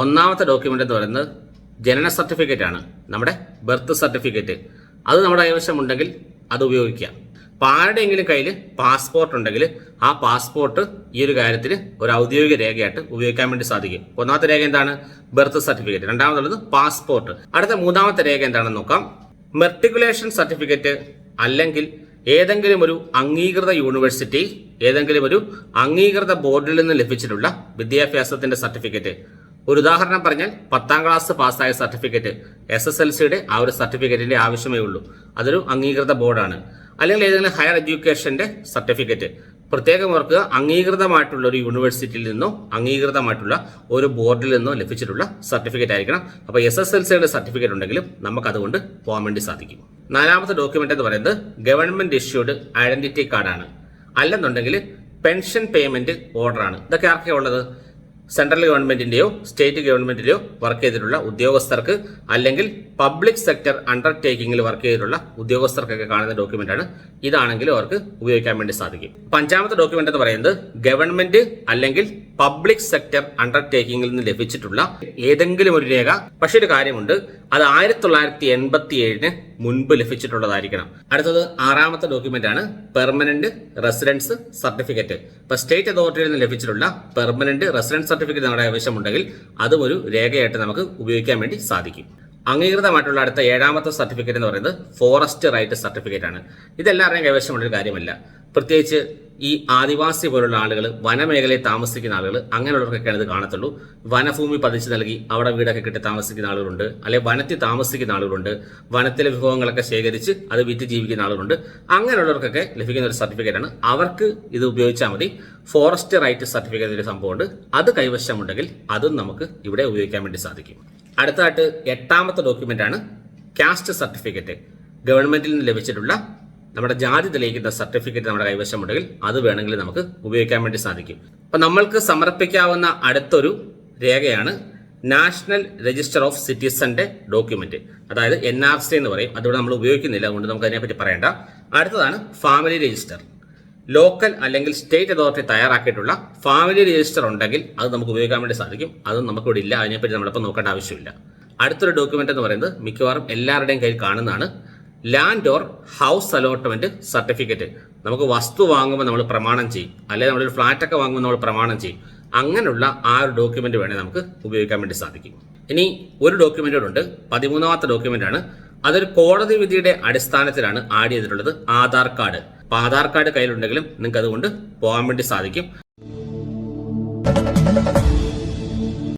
ഒന്നാമത്തെ ഡോക്യുമെന്റ് എന്ന് പറയുന്നത് ജനന സർട്ടിഫിക്കറ്റ് ആണ്. നമ്മുടെ ബർത്ത് സർട്ടിഫിക്കറ്റ് അത് നമ്മുടെ കൈവശം ഉണ്ടെങ്കിൽ അത് ഉപയോഗിക്കുക. അപ്പോൾ ആരുടെയെങ്കിലും കയ്യിൽ പാസ്പോർട്ട് ഉണ്ടെങ്കിൽ ആ പാസ്പോർട്ട് ഈ ഒരു കാര്യത്തിൽ ഒരു ഔദ്യോഗിക രേഖയായിട്ട് ഉപയോഗിക്കാൻ വേണ്ടി സാധിക്കും. ഒന്നാമത്തെ രേഖ എന്താണ്? ബർത്ത് സർട്ടിഫിക്കറ്റ് രണ്ടാമതുള്ളത് പാസ്പോർട്ട് അടുത്ത മൂന്നാമത്തെ രേഖ എന്താണെന്ന് നോക്കാം. മെർട്ടിക്കുലേഷൻ സർട്ടിഫിക്കറ്റ് അല്ലെങ്കിൽ ഏതെങ്കിലും ഒരു അംഗീകൃത യൂണിവേഴ്സിറ്റി ഏതെങ്കിലും ഒരു അംഗീകൃത ബോർഡിൽ നിന്ന് ലഭിച്ചിട്ടുള്ള വിദ്യാഭ്യാസത്തിന്റെ സർട്ടിഫിക്കറ്റ് ഒരു ഉദാഹരണം പറഞ്ഞാൽ പത്താം ക്ലാസ് പാസ്സായ സർട്ടിഫിക്കറ്റ് എസ് എസ് എൽ സിയുടെ ആ ഒരു സർട്ടിഫിക്കറ്റിന്റെ ആവശ്യമേ ഉള്ളൂ. അതൊരു അംഗീകൃത ബോർഡാണ്. അല്ലെങ്കിൽ ഏതെങ്കിലും ഹയർ എഡ്യൂക്കേഷന്റെ സർട്ടിഫിക്കറ്റ്. പ്രത്യേകം ഓർക്കുക അംഗീകൃതമായിട്ടുള്ള ഒരു യൂണിവേഴ്സിറ്റിയിൽ നിന്നോ അംഗീകൃതമായിട്ടുള്ള ഒരു ബോർഡിൽ നിന്നോ ലഭിച്ചിട്ടുള്ള സർട്ടിഫിക്കറ്റ് ആയിരിക്കണം. അപ്പോൾ എസ് എസ് എൽ സിയുടെ സർട്ടിഫിക്കറ്റ് ഉണ്ടെങ്കിലും നമുക്ക് അതുകൊണ്ട് പോകാൻ വേണ്ടി സാധിക്കും. നാലാമത്തെ ഡോക്യുമെന്റ് എന്ന് പറയുന്നത് ഗവൺമെന്റ് ഇഷ്യൂഡ് ഐഡന്റിറ്റി കാർഡാണ്. അല്ലെന്നുണ്ടെങ്കിൽ പെൻഷൻ പേയ്മെന്റ് ഓർഡറാണ്. ഇതൊക്കെ ആർക്കാണ് ഉള്ളത്? സെൻട്രൽ ഗവൺമെന്റിന്റെയോ സ്റ്റേറ്റ് ഗവൺമെന്റിന്റെയോ വർക്ക് ചെയ്തിട്ടുള്ള ഉദ്യോഗസ്ഥർക്ക് അല്ലെങ്കിൽ പബ്ലിക് സെക്ടർ അണ്ടർടേക്കിംഗിൽ വർക്ക് ചെയ്തിട്ടുള്ള ഉദ്യോഗസ്ഥർക്കൊക്കെ കാണുന്ന ഡോക്യുമെന്റ് ആണ്. ഇതാണെങ്കിലും അവർക്ക് ഉപയോഗിക്കാൻ വേണ്ടി സാധിക്കും. പഞ്ചാമത്തെ ഡോക്യുമെന്റ് എന്ന് പറയുന്നത് ഗവൺമെന്റ് അല്ലെങ്കിൽ പബ്ലിക് സെക്ടർ അണ്ടർടേക്കിംഗിൽ നിന്ന് ലഭിച്ചിട്ടുള്ള ഏതെങ്കിലും ഒരു രേഖ. പക്ഷെ ഒരു കാര്യമുണ്ട്. അത് ആയിരത്തി തൊള്ളായിരത്തി എൺപത്തി ഏഴിന് മുൻപ് ലഭിച്ചിട്ടുള്ളതായിരിക്കണം. അടുത്തത് ആറാമത്തെ ഡോക്യുമെന്റ് ആണ്. പെർമനന്റ് റെസിഡൻസ് സർട്ടിഫിക്കറ്റ് ഇപ്പൊ സ്റ്റേറ്റ് അതോറിറ്റിയിൽ നിന്ന് ലഭിച്ചിട്ടുള്ള പെർമനന്റ് റെസിഡൻസ് സർട്ടിഫിക്കറ്റ് നമ്മുടെ ആവശ്യമുണ്ടെങ്കിൽ അതും ഒരു രേഖയായിട്ട് നമുക്ക് ഉപയോഗിക്കാൻ വേണ്ടി സാധിക്കും. അംഗീകൃതമായിട്ടുള്ള അടുത്ത ഏഴാമത്തെ സർട്ടിഫിക്കറ്റ് എന്ന് പറയുന്നത് ഫോറസ്റ്റ് റൈറ്റ് സർട്ടിഫിക്കറ്റ് ആണ്. ഇതെല്ലാവരുടെയും കൈവശമുള്ള ഒരു കാര്യമല്ല. പ്രത്യേകിച്ച് ഈ ആദിവാസി പോലുള്ള ആളുകൾ വനമേഖലയിൽ താമസിക്കുന്ന ആളുകൾ അങ്ങനെയുള്ളവർക്കൊക്കെയാണ് ഇത് കാണത്തുള്ളൂ. വനഭൂമി പതിച്ചു നൽകി അവിടെ വീടൊക്കെ കിട്ടി താമസിക്കുന്ന ആളുകളുണ്ട്. അല്ലെങ്കിൽ വനത്തിൽ താമസിക്കുന്ന ആളുകളുണ്ട്. വനത്തിലെ വിഭവങ്ങളൊക്കെ ശേഖരിച്ച് അത് വിറ്റ് ജീവിക്കുന്ന ആളുകളുണ്ട്. അങ്ങനെയുള്ളവർക്കൊക്കെ ലഭിക്കുന്ന ഒരു സർട്ടിഫിക്കറ്റ് ആണ്. അവർക്ക് ഇത് ഉപയോഗിച്ചാൽ മതി. ഫോറസ്റ്റ് റൈറ്റ് സർട്ടിഫിക്കറ്റ് ഒരു സംഭവമുണ്ട്. അത് കൈവശമുണ്ടെങ്കിൽ അതും നമുക്ക് ഇവിടെ ഉപയോഗിക്കാൻ വേണ്ടി സാധിക്കും. അടുത്തതായിട്ട് എട്ടാമത്തെ ഡോക്യുമെന്റ് ആണ് കാസ്റ്റ് സർട്ടിഫിക്കറ്റ്. ഗവൺമെന്റിൽ നിന്ന് ലഭിച്ചിട്ടുള്ള നമ്മുടെ ജാതി തെളിയിക്കുന്ന സർട്ടിഫിക്കറ്റ് നമ്മുടെ കൈവശമുണ്ടെങ്കിൽ അത് വേണമെങ്കിൽ നമുക്ക് ഉപയോഗിക്കാൻ വേണ്ടി സാധിക്കും. അപ്പം നമ്മൾക്ക് സമർപ്പിക്കാവുന്ന അടുത്തൊരു രേഖയാണ് നാഷണൽ രജിസ്റ്റർ ഓഫ് സിറ്റിസന്റെ ഡോക്യുമെന്റ്. അതായത് എൻ ആർ സി എന്ന് പറയും. അതിവിടെ നമ്മൾ ഉപയോഗിക്കുന്നില്ല. അതുകൊണ്ട് നമുക്ക് അതിനെപ്പറ്റി പറയേണ്ട. അടുത്തതാണ് ഫാമിലി രജിസ്റ്റർ. ലോക്കൽ അല്ലെങ്കിൽ സ്റ്റേറ്റ് അതോറിറ്റി തയ്യാറാക്കിയിട്ടുള്ള ഫാമിലി രജിസ്റ്റർ ഉണ്ടെങ്കിൽ അത് നമുക്ക് ഉപയോഗിക്കാൻ വേണ്ടി സാധിക്കും. അതും നമുക്കിവിടെ ഇല്ല. അതിനെപ്പറ്റി നമ്മളിപ്പോൾ നോക്കേണ്ട ആവശ്യമില്ല. അടുത്തൊരു ഡോക്യുമെന്റ് എന്ന് പറയുന്നത് മിക്കവാറും എല്ലാവരുടെയും കയ്യിൽ കാണുന്നതാണ്. Land or house allotment certificate നമുക്ക് വസ്തു വാങ്ങുമ്പോൾ നമ്മൾ പ്രമാണം ചെയ്യും. അല്ലെങ്കിൽ നമ്മളൊരു ഫ്ലാറ്റ് ഒക്കെ വാങ്ങുമ്പോൾ നമ്മൾ പ്രമാണം ചെയ്യും. അങ്ങനെയുള്ള ആ ഒരു ഡോക്യുമെന്റ് വേണേൽ നമുക്ക് ഉപയോഗിക്കാൻ വേണ്ടി സാധിക്കും. ഇനി ഒരു ഡോക്യുമെന്റ് ഉണ്ട്. പതിമൂന്നാമത്തെ ഡോക്യുമെന്റ് ആണ്. അതൊരു കോടതി വിധിയുടെ അടിസ്ഥാനത്തിലാണ് ആഡ് ചെയ്തിട്ടുള്ളത് ആധാർ കാർഡ്. അപ്പൊ ആധാർ കാർഡ് കയ്യിലുണ്ടെങ്കിലും നിങ്ങൾക്ക് അതുകൊണ്ട് പോകാൻ വേണ്ടി സാധിക്കും.